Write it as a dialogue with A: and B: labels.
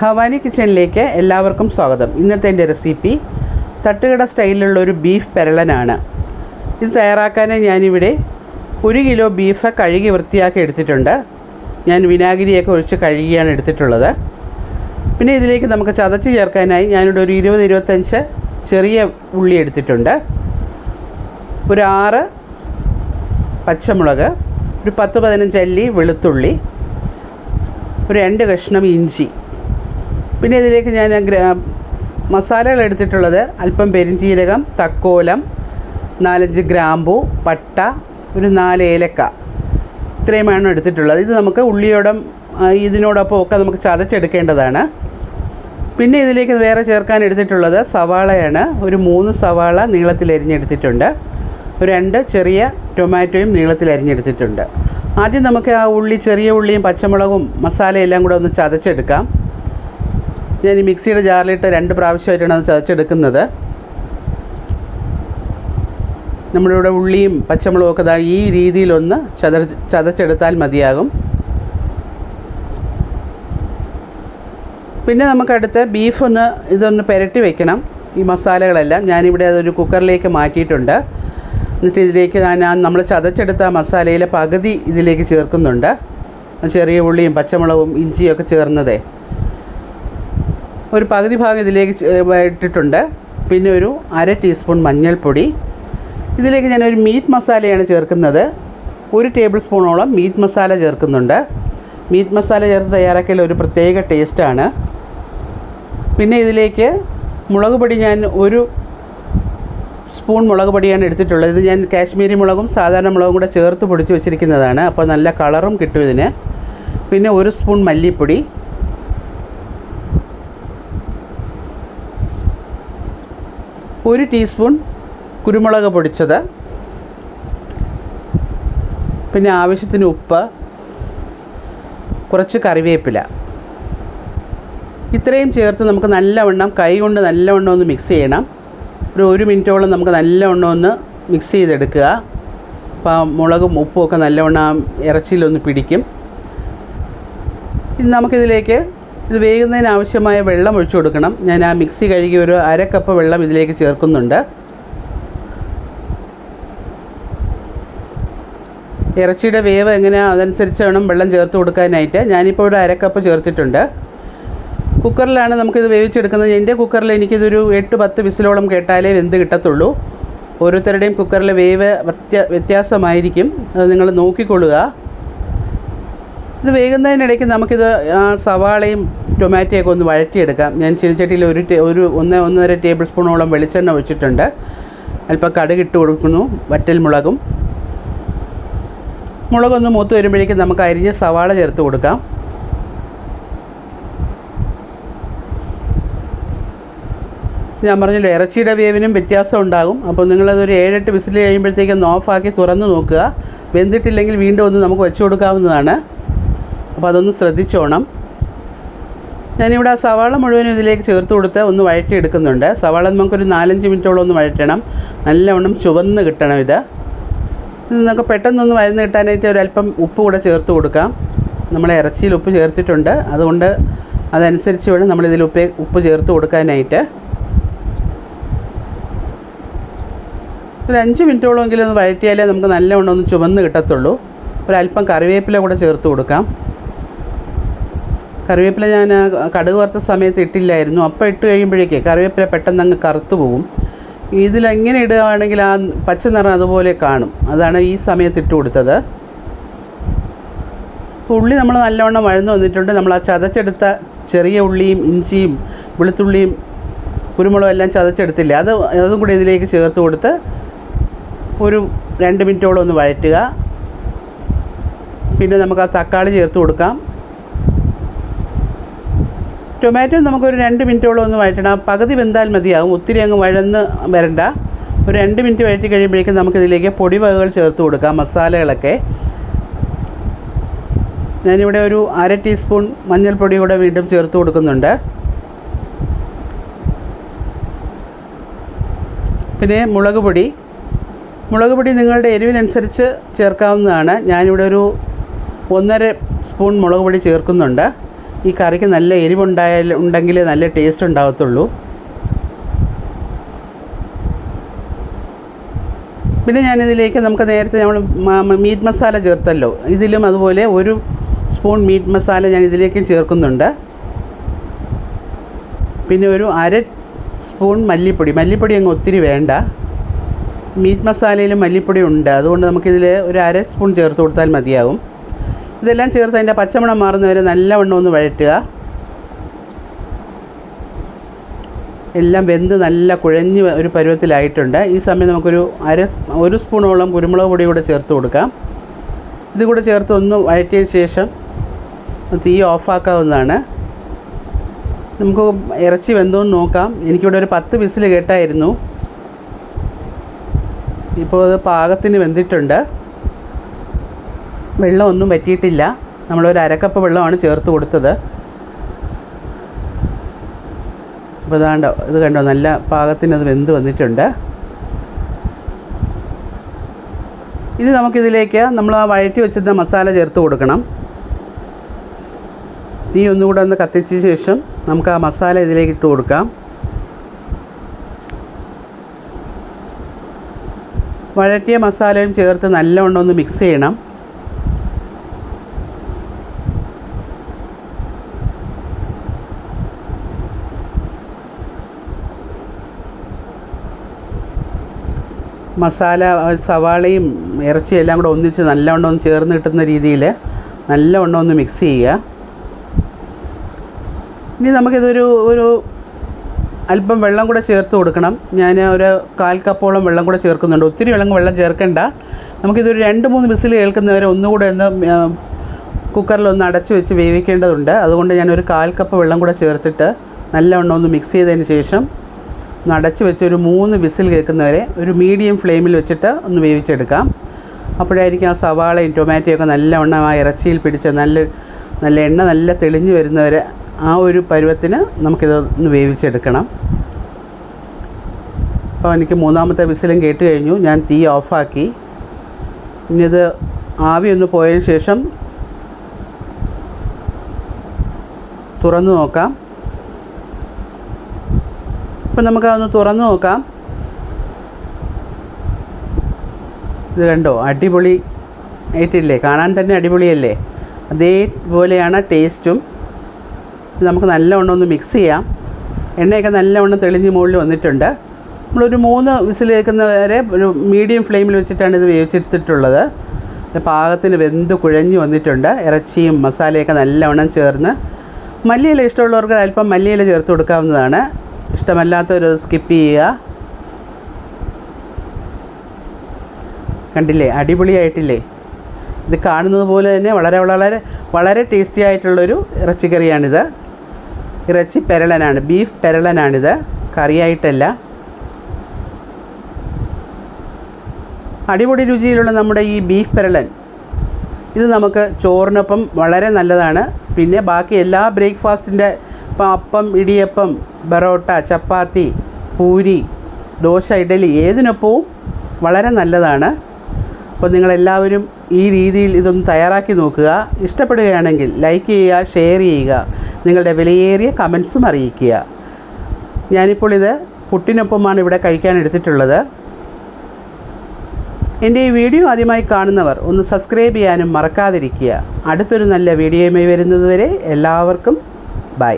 A: ഭവാനി കിച്ചണിലേക്ക് എല്ലാവർക്കും സ്വാഗതം. ഇന്നത്തെ എന്റെ റെസിപ്പി തട്ടുകട സ്റ്റൈലിലുള്ള ഒരു ബീഫ് പെരളനാണ്. ഇത് തയ്യാറാക്കാൻ ഞാനിവിടെ ഒരു കിലോ ബീഫ് കഴുകി വൃത്തിയാക്കി എടുത്തിട്ടുണ്ട്. ഞാൻ വിനാഗിരിയൊക്കെ ഒഴിച്ച് കഴുകിയാണ് എടുത്തിട്ടുള്ളത്. പിന്നെ ഇതിലേക്ക് നമുക്ക് ചതച്ച് ചേർക്കാനായി ഞാനിവിടെ ഒരു ഇരുപത് ഇരുപത്തഞ്ച് ചെറിയ ഉള്ളി എടുത്തിട്ടുണ്ട്. ഒരു ആറ് പച്ചമുളക് ഒരു പത്ത് പതിനഞ്ച് അല്ലി വെളുത്തുള്ളി ഒരു രണ്ട് കഷ്ണം ഇഞ്ചി. പിന്നെ ഇതിലേക്ക് ഞാൻ മസാലകൾ എടുത്തിട്ടുള്ളത് അല്പം പെരിഞ്ചീരകം തക്കോലം നാലഞ്ച് ഗ്രാമ്പു പട്ട ഒരു നാല് ഏലക്ക. ഇത്രയുമാണ് എടുത്തിട്ടുള്ളത്. ഇത് നമുക്ക് ഉള്ളിയോടം ഇതിനോടൊപ്പം ഒക്കെ നമുക്ക് ചതച്ചെടുക്കേണ്ടതാണ്. പിന്നെ ഇതിലേക്ക് വേറെ ചേർക്കാൻ എടുത്തിട്ടുള്ളത് സവാളയാണ്. ഒരു മൂന്ന് സവാള നീളത്തിൽ അരിഞ്ഞെടുത്തിട്ടുണ്ട്. രണ്ട് ചെറിയ ടൊമാറ്റോയും നീളത്തിൽ അരിഞ്ഞെടുത്തിട്ടുണ്ട്. ആദ്യം നമുക്ക് ആ ഉള്ളി ചെറിയ ഉള്ളിയും പച്ചമുളകും മസാലയെല്ലാം കൂടെ ഒന്ന് ചതച്ചെടുക്കാം. ഞാൻ ഈ മിക്സിയുടെ ജാറിലിട്ട് രണ്ട് പ്രാവശ്യമായിട്ടാണ് അത് ചതച്ചെടുക്കുന്നത്. നമ്മളിവിടെ ഉള്ളിയും പച്ചമുളകും ഒക്കെ ഈ രീതിയിലൊന്ന് ചത ചതച്ചെടുത്താൽ മതിയാകും. പിന്നെ നമുക്കടുത്ത് ബീഫ് ഒന്ന് ഇതൊന്ന് പുരട്ടി വെക്കണം. ഈ മസാലകളെല്ലാം ഞാനിവിടെ അതൊരു കുക്കറിലേക്ക് മാറ്റിയിട്ടുണ്ട്. എന്നിട്ട് ഇതിലേക്ക് ഞാൻ നമ്മൾ ചതച്ചെടുത്ത മസാലയിലെ പകുതി ഇതിലേക്ക് ചേർക്കുന്നുണ്ട്. ചെറിയ ഉള്ളിയും പച്ചമുളകും ഇഞ്ചിയും ഒക്കെ ചേർന്നതേ. ഒരു പകുതി ഭാഗം ഇതിലേക്ക് ഇട്ടിട്ടുണ്ട്. പിന്നെ ഒരു അര ടീസ്പൂൺ മഞ്ഞൾപ്പൊടി. ഇതിലേക്ക് ഞാൻ ഒരു മീറ്റ് മസാലയാണ് ചേർക്കുന്നത്. ഒരു ടേബിൾ സ്പൂണോളം മീറ്റ് മസാല ചേർക്കുന്നുണ്ട്. മീറ്റ് മസാല ചേർത്ത് തയ്യാറാക്കിയാൽ ഒരു പ്രത്യേക ടേസ്റ്റാണ്. പിന്നെ ഇതിലേക്ക് മുളക് പൊടി ഞാൻ ഒരു സ്പൂൺ മുളക് പൊടിയാണ് എടുത്തിട്ടുള്ളത്. ഇത് ഞാൻ കാശ്മീരി മുളകും സാധാരണ മുളകും കൂടെ ചേർത്ത് പൊടിച്ച് വെച്ചിരിക്കുന്നതാണ്. അപ്പോൾ നല്ല കളറും കിട്ടും ഇതിന്. പിന്നെ ഒരു സ്പൂൺ മല്ലിപ്പൊടി. ഒരു ടീസ്പൂൺ കുരുമുളക് പൊടിച്ചത് പിന്നെ ആവശ്യത്തിന് ഉപ്പ് കുറച്ച് കറിവേപ്പില. ഇത്രയും ചേർത്ത് നമുക്ക് നല്ലവണ്ണം കൈ കൊണ്ട് നല്ലവണ്ണം ഒന്ന് മിക്സ് ചെയ്യണം. ഒരു ഒരു മിനിറ്റോളം നമുക്ക് നല്ലവണ്ണം ഒന്ന് മിക്സ് ചെയ്തെടുക്കുക. അപ്പോൾ മുളകും ഉപ്പും ഒക്കെ നല്ലവണ്ണം ഇറച്ചിയിലൊന്ന് പിടിക്കും. ഇനി നമുക്കിതിലേക്ക് ഇത് വേകുന്നതിന് ആവശ്യമായ വെള്ളം ഒഴിച്ചു കൊടുക്കണം. ഞാൻ ആ മിക്സി കഴുകി ഒരു അര കപ്പ് വെള്ളം ഇതിലേക്ക് ചേർക്കുന്നുണ്ട്. ഇറച്ചിയുടെ വേവ് എങ്ങനെയാണ് അതനുസരിച്ച് വേണം വെള്ളം ചേർത്ത് കൊടുക്കാനായിട്ട്. ഞാനിപ്പോൾ ഒരു അര കപ്പ് ചേർത്തിട്ടുണ്ട്. കുക്കറിലാണ് നമുക്കിത് വേവിച്ചെടുക്കുന്നത്. എന്റെ കുക്കറിൽ എനിക്കിതൊരു എട്ട് പത്ത് വിസിലോളം കേട്ടാലേ വെന്ത് കിട്ടത്തുള്ളൂ. ഓരോരുത്തരുടെയും കുക്കറിലെ വേവ് വ്യത്യ വ്യത്യാസമായിരിക്കും. അത് നിങ്ങൾ നോക്കിക്കൊള്ളുക. ഇത് വേകുന്നതിനിടയ്ക്ക് നമുക്കിത് സവാളയും ടൊമാറ്റോയൊക്കെ ഒന്ന് വഴറ്റിയെടുക്കാം. ഞാൻ ചീനച്ചട്ടിയിൽ ഒരു ഒരു ഒന്ന് ഒന്നര ടേബിൾ സ്പൂണോളം വെളിച്ചെണ്ണ വെച്ചിട്ടുണ്ട് അല്പം കടുക് ഇട്ട് കൊടുക്കുന്നു വറ്റൽ മുളകും. മുളകൊന്ന് മൂത്ത് വരുമ്പോഴേക്കും നമുക്ക് അരിഞ്ഞ് സവാള ചേർത്ത് കൊടുക്കാം. ഞാൻ പറഞ്ഞല്ലോ ഇറച്ചിയുടെ വേവിനും വ്യത്യാസം ഉണ്ടാകും. അപ്പോൾ നിങ്ങളതൊരു ഏഴെട്ട് വിസിൽ കഴിയുമ്പോഴത്തേക്കും ഓഫാക്കി തുറന്ന് നോക്കുക. വെന്തിട്ടില്ലെങ്കിൽ വീണ്ടും ഒന്ന് നമുക്ക് വെച്ച് കൊടുക്കാവുന്നതാണ്. അപ്പോൾ അതൊന്ന് ശ്രദ്ധിച്ചോണം. ഞാനിവിടെ ആ സവാള മുഴുവനും ഇതിലേക്ക് ചേർത്ത് കൊടുത്ത് ഒന്ന് വഴറ്റിയെടുക്കുന്നുണ്ട്. സവാള നമുക്കൊരു നാലഞ്ച് മിനിറ്റോളം ഒന്ന് വഴറ്റണം. നല്ലവണ്ണം ചുവന്ന് കിട്ടണം ഇത്. നിങ്ങൾക്ക് പെട്ടെന്നൊന്ന് വഴന്ന് കിട്ടാനായിട്ട് ഒരല്പം ഉപ്പ് കൂടെ ചേർത്ത് കൊടുക്കാം. നമ്മൾ ഇറച്ചിയിൽ ഉപ്പ് ചേർത്തിട്ടുണ്ട്. അതുകൊണ്ട് അതനുസരിച്ച് വേണം നമ്മളിതിൽ ഉപ്പ് ഉപ്പ് ചേർത്ത് കൊടുക്കാനായിട്ട്. ഒരു അഞ്ച് മിനിറ്റോളമെങ്കിലും ഒന്ന് വഴറ്റിയാലേ നമുക്ക് നല്ലവണ്ണം ഒന്ന് ചുവന്ന് കിട്ടത്തുള്ളൂ. ഒരല്പം കറിവേപ്പില കൂടെ ചേർത്ത് കൊടുക്കാം. കറിവേപ്പില ഞാൻ കടുക് വറുത്ത സമയത്ത് ഇട്ടില്ലായിരുന്നു. അപ്പോൾ ഇട്ട് കഴിയുമ്പോഴേക്കേ കറിവേപ്പില പെട്ടെന്ന് അങ്ങ് കറുത്തു പോകും ഇതിലെങ്ങനെ ഇടുകയാണെങ്കിൽ ആ പച്ച നിറം അതുപോലെ കാണും. അതാണ് ഈ സമയത്ത് ഇട്ട് കൊടുത്തത്. ഉള്ളി നമ്മൾ നല്ലവണ്ണം വഴന്നു വന്നിട്ടുണ്ട്. നമ്മൾ ആ ചതച്ചെടുത്ത ചെറിയ ഉള്ളിയും ഇഞ്ചിയും വെളുത്തുള്ളിയും കുരുമുളകും എല്ലാം ചതച്ചെടുത്തില്ല? അത് അതും കൂടി ഇതിലേക്ക് ചേർത്ത് കൊടുത്ത് ഒരു രണ്ട് മിനിറ്റോളം ഒന്ന് വഴറ്റുക. പിന്നെ നമുക്ക് ആ തക്കാളി ചേർത്ത് കൊടുക്കാം. ടൊമാറ്റോ നമുക്കൊരു രണ്ട് മിനിറ്റോളം ഒന്ന് വഴറ്റണം. പകുതി വെന്താൽ മതിയാകും ഒത്തിരി അങ്ങ് വഴന്ന് വരണ്ട. ഒരു രണ്ട് മിനിറ്റ് വഴറ്റി കഴിയുമ്പോഴേക്കും നമുക്കിതിലേക്ക് പൊടി വകകൾ ചേർത്ത് കൊടുക്കാം മസാലകളൊക്കെ. ഞാനിവിടെ ഒരു അര ടീസ്പൂൺ മഞ്ഞൾപ്പൊടി കൂടെ വീണ്ടും ചേർത്ത് കൊടുക്കുന്നുണ്ട്. പിന്നെ മുളക് പൊടി. മുളക് പൊടി നിങ്ങളുടെ എരിവിനനുസരിച്ച് ചേർക്കാവുന്നതാണ്. ഞാനിവിടെ ഒരു ഒന്നര സ്പൂൺ മുളക് പൊടി ചേർക്കുന്നുണ്ട്. ഈ കറിക്ക് നല്ല എരിവുണ്ടായാൽ ഉണ്ടെങ്കിൽ നല്ല ടേസ്റ്റ് ഉണ്ടാകത്തുള്ളൂ പിന്നെ ഞാനിതിലേക്ക് നമുക്ക് നേരത്തെ നമ്മൾ മീറ്റ് മസാല ചേർത്തല്ലോ. ഇതിലും അതുപോലെ ഒരു സ്പൂൺ മീറ്റ് മസാല ഞാൻ ഇതിലേക്കും ചേർക്കുന്നുണ്ട്. പിന്നെ ഒരു അര സ്പൂൺ മല്ലിപ്പൊടി. മല്ലിപ്പൊടി അങ്ങ് ഒത്തിരി വേണ്ട. മീറ്റ് മസാലയിലും മല്ലിപ്പൊടി ഉണ്ട്. അതുകൊണ്ട് നമുക്കിതിൽ ഒരു അര സ്പൂൺ ചേർത്ത് കൊടുത്താൽ മതിയാവും. ഇതെല്ലാം ചേർത്ത് അതിന്റെ പച്ചമണം മാറുന്നവരെ നല്ലവണ്ണം ഒന്ന് വഴറ്റുക. എല്ലാം വെന്ത് നല്ല കുഴഞ്ഞ് ഒരു പരുവത്തിലായിട്ടുണ്ട്. ഈ സമയം നമുക്കൊരു അര ഒരു സ്പൂണോളം കുരുമുളക് പൊടി കൂടെ ചേർത്ത് കൊടുക്കാം. ഇത് കൂടെ ചേർത്ത് ഒന്ന് വഴറ്റിയതിന് ശേഷം തീ ഓഫാക്കാവുന്നതാണ്. നമുക്ക് ഇറച്ചി വെന്തോന്ന് നോക്കാം. എനിക്കിവിടെ ഒരു പത്ത് വിസിൽ കേട്ടായിരുന്നു. ഇപ്പോൾ അത് പാകത്തിന് വെന്തിട്ടുണ്ട്. വെള്ളമൊന്നും പറ്റിയിട്ടില്ല നമ്മളൊരു അരക്കപ്പ് വെള്ളമാണ് ചേർത്ത് കൊടുത്തത്. അപ്പോൾ ഇതാണ്ടോ ഇത് കണ്ടോ നല്ല പാകത്തിന് അത് വെന്ത് വന്നിട്ടുണ്ട്. ഇനി നമുക്കിതിലേക്ക് നമ്മൾ ആ വഴറ്റി വെച്ചിരുന്ന മസാല ചേർത്ത് കൊടുക്കണം. തീ ഒന്നുകൂടെ ഒന്ന് കത്തിച്ച ശേഷം നമുക്ക് ആ മസാല ഇതിലേക്ക് ഇട്ട് കൊടുക്കാം. വഴറ്റിയ മസാലയും ചേർത്ത് നല്ലവണ്ണം ഒന്ന് മിക്സ് ചെയ്യണം. മസാല സവാളയും ഇറച്ചിയും എല്ലാം കൂടെ ഒന്നിച്ച് നല്ലവണ്ണം ഒന്ന് ചേർന്ന് കിട്ടുന്ന രീതിയിൽ നല്ലവണ്ണം ഒന്ന് മിക്സ് ചെയ്യുക. ഇനി നമുക്കിതൊരു ഒരു അല്പം വെള്ളം കൂടെ ചേർത്ത് കൊടുക്കണം. ഞാൻ ഒരു കാൽ കപ്പോളം വെള്ളം കൂടെ ചേർക്കുന്നുണ്ട്. ഒത്തിരി വെള്ളം വെള്ളം ചേർക്കണ്ട. നമുക്കിതൊരു രണ്ട് മൂന്ന് വിസിൽ കേൾക്കുന്നവരെ ഒന്നുകൂടെ ഒന്ന് കുക്കറിലൊന്ന് അടച്ചു വെച്ച് വേവിക്കേണ്ടതുണ്ട്. അതുകൊണ്ട് ഞാനൊരു കാൽ കപ്പ് വെള്ളം കൂടെ ചേർത്തിട്ട് നല്ലവണ്ണം ഒന്ന് മിക്സ് ചെയ്തതിന് ശേഷം ഒന്ന് അടച്ച് വെച്ച് ഒരു മൂന്ന് വിസിൽ കേൾക്കുന്നവരെ ഒരു മീഡിയം ഫ്ലെയിമിൽ വെച്ചിട്ട് ഒന്ന് വേവിച്ചെടുക്കാം. അപ്പോഴായിരിക്കും ആ സവാളയും ടൊമാറ്റോയൊക്കെ നല്ലവണ്ണം ആ ഇറച്ചിയിൽ പിടിച്ച് നല്ല നല്ല എണ്ണ നല്ല തെളിഞ്ഞു വരുന്നവരെ ആ ഒരു പരുവത്തിന് നമുക്കിത് ഒന്ന് വേവിച്ചെടുക്കണം. അപ്പോൾ എനിക്ക് മൂന്നാമത്തെ വിസിലും കേട്ട് കഴിഞ്ഞു. ഞാൻ തീ ഓഫാക്കി. ഇനി ഇത് ആവി ഒന്ന് പോയതിന് ശേഷം തുറന്നു നോക്കാം. ഇപ്പം നമുക്കതൊന്ന് തുറന്നു നോക്കാം. ഇത് കണ്ടോ? അടിപൊളി ആയിട്ടില്ലേ കാണാൻ തന്നെ അടിപൊളിയല്ലേ? അതേപോലെയാണ് ടേസ്റ്റും. നമുക്ക് നല്ലവണ്ണം ഒന്ന് മിക്സ് ചെയ്യാം. എണ്ണയൊക്കെ നല്ലവണ്ണം തെളിഞ്ഞ് മുകളിൽ വന്നിട്ടുണ്ട്. നമ്മളൊരു മൂന്ന് വിസിൽ കേൾക്കുന്നവരെ ഒരു മീഡിയം ഫ്ലെയിമിൽ വെച്ചിട്ടാണ് ഇത് വേവിച്ചെടുത്തിട്ടുള്ളത്. പാകത്തിന് വെന്ത് കുഴഞ്ഞ് വന്നിട്ടുണ്ട്. ഇറച്ചിയും മസാലയൊക്കെ നല്ലവണ്ണം ചേർന്ന്. മല്ലിയില ഇഷ്ടമുള്ളവർക്ക് അല്പം മല്ലിയില ചേർത്ത് കൊടുക്കാവുന്നതാണ്. ഇഷ്ടമല്ലാത്തവർ സ്കിപ്പ് ചെയ്യുക. കണ്ടില്ലേ? അടിപൊളിയായിട്ടില്ലേ? ഇത് കാണുന്നത് പോലെ തന്നെ വളരെ വളരെ വളരെ ടേസ്റ്റി ആയിട്ടുള്ളൊരു ഇറച്ചിക്കറിയാണിത്. ഇറച്ചി പെരളനാണ് ബീഫ് പെരളനാണിത്. കറിയായിട്ടല്ല. അടിപൊളി രുചിയിലുള്ള നമ്മുടെ ഈ ബീഫ് പെരളൻ. ഇത് നമുക്ക് ചോറിനൊപ്പം വളരെ നല്ലതാണ്. പിന്നെ ബാക്കി എല്ലാ ബ്രേക്ക്ഫാസ്റ്റിന്റെ ഇപ്പം അപ്പം ഇടിയപ്പം ബറോട്ട ചപ്പാത്തി പൂരി ദോശ ഇഡലി ഏതിനൊപ്പവും വളരെ നല്ലതാണ്. അപ്പോൾ നിങ്ങളെല്ലാവരും ഈ രീതിയിൽ ഇതൊന്ന് തയ്യാറാക്കി നോക്കുക. ഇഷ്ടപ്പെടുകയാണെങ്കിൽ ലൈക്ക് ചെയ്യുക ഷെയർ ചെയ്യുക. നിങ്ങളുടെ വിലയേറിയ കമൻസും അറിയിക്കുക. ഞാനിപ്പോൾ ഇത് പുട്ടിനൊപ്പമാണ് ഇവിടെ കഴിക്കാൻ എടുത്തിട്ടുള്ളത്. എന്റെ ഈ വീഡിയോ ആദ്യമായി കാണുന്നവർ ഒന്ന് സബ്സ്ക്രൈബ് ചെയ്യാനും മറക്കാതിരിക്കുക. അടുത്തൊരു നല്ല വീഡിയോയുമായി വരുന്നതുവരെ എല്ലാവർക്കും ബൈ.